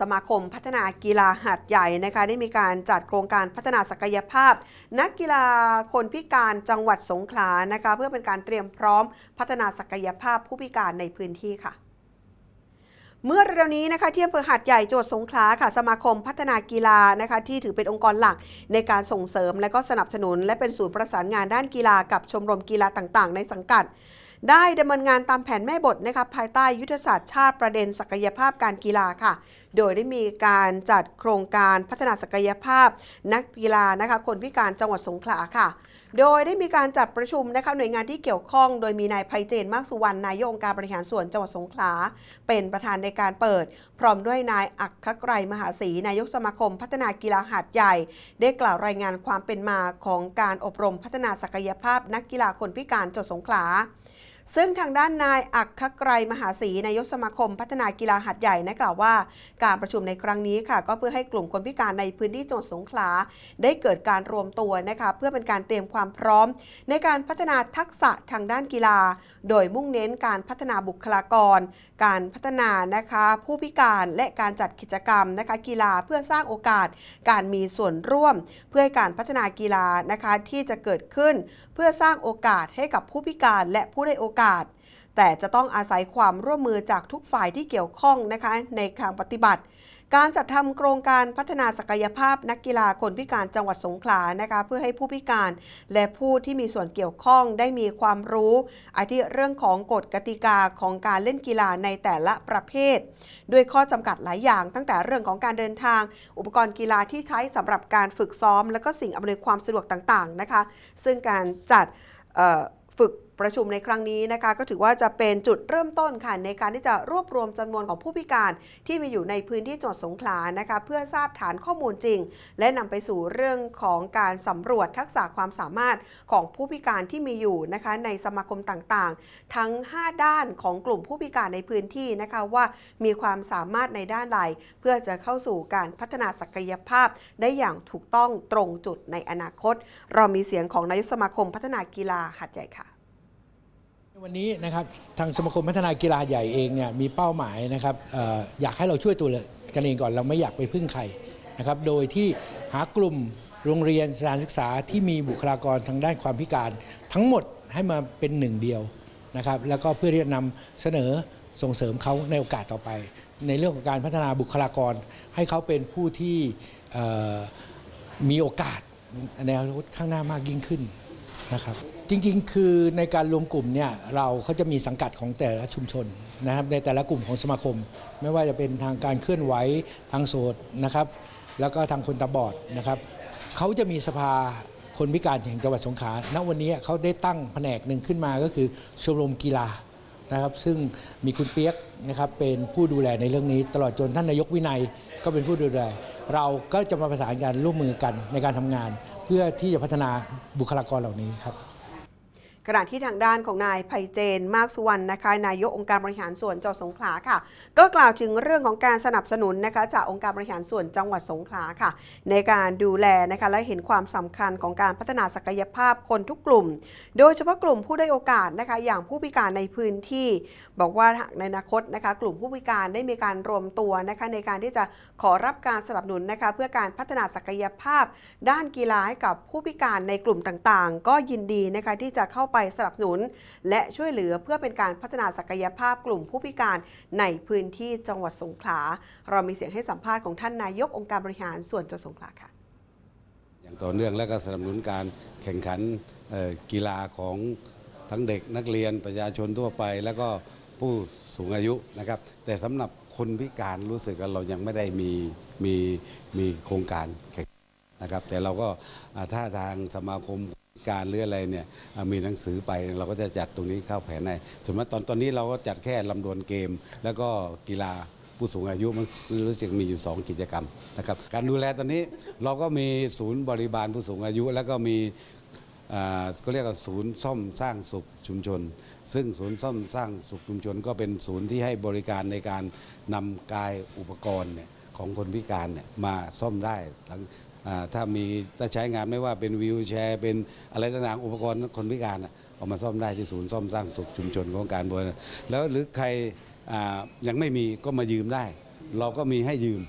สมาคมพัฒนากีฬาหัดใหญ่นะคะได้มีการจัดโครงการพัฒนาศักยภาพ นักกีฬาคนพิการจังหวัดสงขลานะคะเพื่อเป็นการเตรียมพร้อมพัฒนาศักยภาพผู้พิการในพื้นที่ค่ะเมื่อเร็วนี้นะคะที่อำเภอหาดใหญ่จังหวัดสงขลาค่ะสมาคมพัฒนากีฬานะคะที่ถือเป็นองค์กรหลักในการส่งเสริมและก็สนับสนุน และเป็นศูนย์ประสานงานด้านกีฬากับชมรมกีฬาต่างๆ ในสังกัด ได้ดำเนินงานตามแผนแม่บทนะคะภายใต้ยุทธศาสตร์ชาติประเด็นศักยภาพการกีฬาค่ะ โดยได้มีการจัดโครงการพัฒนาศักยภาพ นักกีฬานะคะคนพิการจังหวัดสงขลาค่ะ โดยได้มีการจัดประชุมนะคะหน่วยงานที่เกี่ยวข้อง โดยมีนายไพเจนมากสุวรรณนายกองค์การบริหารส่วนจังหวัดสงขลาเป็นประธานในการเปิด พร้อมด้วยนายอักขไกรมหาศรีนายกสมาคม พัฒนากีฬาหาดใหญ่ ได้กล่าวรายงานความเป็นมาของการอบรมพัฒนาศักยภาพ นักกีฬาคนพิการจังหวัดสงขลา ซึ่งทางด้านนายอักขไกรมหาศรีนายกสมาคม พัฒนากีฬาหัดใหญ่นะกล่าวว่า การประชุมในครั้งนี้ค่ะ ก็เพื่อให้กลุ่มคนพิการในพื้นที่จังหวัดสงขลา ได้เกิดการรวมตัวนะคะเพื่อเป็นการเตรียมความพร้อม ในการพัฒนาทักษะทางด้านกีฬา โดยมุ่งเน้นการพัฒนาบุคลากร การพัฒนานะคะผู้พิการและการจัดกิจกรรมนะคะกีฬาเพื่อสร้างโอกาส การมีส่วนร่วม เพื่อให้การพัฒนากีฬานะคะที่จะเกิดขึ้น เพื่อสร้างโอกาสให้กับผู้พิการและผู้ได้โอกาสแต่จะต้องอาศัยความร่วมมือจากทุกฝ่ายที่เกี่ยวข้องนะคะในทางปฏิบัติ การจัดทำโครงการพัฒนาศักยภาพนักกีฬาคนพิการจังหวัดสงขลานะคะเพื่อให้ผู้พิการและผู้ที่มีส่วนเกี่ยวข้องได้มีความรู้อาทิเรื่องของกฎกติกาของการเล่นกีฬาในแต่ละประเภท ด้วยข้อจำกัดหลายอย่าง ตั้งแต่เรื่องของการเดินทาง อุปกรณ์กีฬาที่ใช้สำหรับการฝึกซ้อม และก็สิ่งอำนวยความสะดวกต่างๆนะคะ ซึ่งการจัดฝึก ประชุมในครั้งนี้นะคะก็ถือว่าจะเป็นจุดเริ่มต้นค่ะในการที่จะรวบรวมจำนวนของผู้พิการที่มีอยู่ในพื้นที่จังหวัดสงขลานะคะเพื่อทราบฐานข้อมูลจริง และนำไปสู่เรื่องของการสำรวจทักษะความสามารถของผู้พิการที่มีอยู่นะคะในสมาคมต่างๆ ทั้ง 5 ด้านของกลุ่มผู้พิการในพื้นที่นะคะว่ามีความสามารถในด้านใดเพื่อจะเข้าสู่การพัฒนาศักยภาพ ได้อย่างถูกต้องตรงจุดในอนาคต เรามีเสียงของนายกสมาคมพัฒนากีฬาหัดใหญ่ค่ะ วันนี้นะครับทางสมาคมพัฒนากีฬาใหญ่เองเนี่ยมีเป้าหมายนะครับออยากให้เราช่วยตัวกันเองก่อนเราไม่อยากไปพึ่งใครนะครับโดยที่หากลุ่มโรงเรียนสถานศึกษาที่มีบุคลากรทางด้านความพิการ ทั้งหมดให้มาเป็นหนึ่งเดียวนะครับแล้วก็เพื่อที่จะนำเสนอส่งเสริมเขาในโอกาสต่อไป ในเรื่องของการพัฒนาบุคลากร ให้เขาเป็นผู้ที่มีโอกาสในอนาคตข้างหน้ามากยิ่งขึ้น นะครับจริงๆ คือในการรวมกลุ่มเนี่ยเราเขาจะมีสังกัดของแต่ละชุมชนนะครับในแต่ละกลุ่มของสมาคม ไม่ว่าจะเป็นทางการเคลื่อนไหวทางโสดนะครับ แล้วก็ทางคนตาบอดนะครับเขาจะมีสภาคนพิการแห่งจังหวัดสงขลาณวันนี้เขาได้ตั้งแผนกหนึ่งขึ้นมาก็คือชมรมกีฬา นะครับซึ่งมีคุณเปียกนะครับเป็นผู้ดูแลในเรื่องนี้ ตลอดจนท่านนายกวินัยก็เป็นผู้ดูแล เราก็จะมาประสานกันร่วมมือกันในการทำงาน เพื่อที่จะพัฒนาบุคลากรเหล่านี้ครับ ขณะที่ทางด้านของนายไพเจน มากสุวรรณนะคะนายกองค์การบริหารส่วนจังหวัดสงขลาค่ะ ก็กล่าวถึงเรื่องของการสนับสนุนนะคะจากองค์การบริหารส่วนจังหวัดสงขลาค่ะ ในการดูแลนะคะและเห็นความสำคัญของการพัฒนาศักยภาพคนทุกกลุ่ม โดยเฉพาะกลุ่มผู้ได้โอกาสนะคะอย่างผู้พิการในพื้นที่ บอกว่าหากในอนาคตนะคะกลุ่มผู้พิการได้มีการรวมตัวนะคะในการที่จะขอรับการสนับสนุนนะคะเพื่อการพัฒนาศักยภาพ ด้านกีฬาให้กับผู้พิการในกลุ่มต่างๆ ก็ยินดีนะคะที่จะเข้าไปสนับสนุน และช่วยเหลือเพื่อเป็นการพัฒนาศักยภาพกลุ่มผู้พิการในพื้นที่จังหวัดสงขลา เรามีเสียงให้สัมภาษณ์ของท่านนายกองค์การบริหารส่วนจังหวัดสงขลาค่ะอย่างต่อเนื่องและก็สนับสนุนการแข่งขันกีฬาของทั้งเด็กนักเรียนประชาชนทั่วไป แล้วก็ผู้สูงอายุนะครับ แต่สำหรับคนพิการรู้สึกว่าเรายังไม่ได้มีมีมีโครงการแข่งนะครับ แต่เราก็อ่าถ้าทางสมาคม การหรืออะไรเนี่ยมีหนังสือไปเราก็จะจัดตรงนี้เข้าแผนในสมมติตอนตอนนี้เราก็จัดแค่ลำดวนเกม แล้วก็กีฬาผู้สูงอายุมันรู้สึกมีอยู่ 2 กิจกรรมนะครับการดูแลตอนนี้เราก็มีศูนย์บริบาลผู้สูงอายุ แล้วก็มีอ่าก็เรียกว่าศูนย์ซ่อมสร้างสุขชุมชน ซึ่งศูนย์ซ่อมสร้างสุขชุมชน ก็เป็นศูนย์ที่ให้บริการในการนำกายอุปกรณ์เนี่ยของคนพิการเนี่ยมาซ่อมได้ทั้ง ถ้ามีถ้าใช้งานไม่ว่าเป็นวิวแชร์ เป็นอะไรต่างๆอุปกรณ์คนพิการเอามาซ่อมได้ที่ศูนย์ซ่อมสร้างสุขชุมชนของการบริการแล้วหรือใครยังไม่มีก็มายืมได้ เราก็มีให้ยืม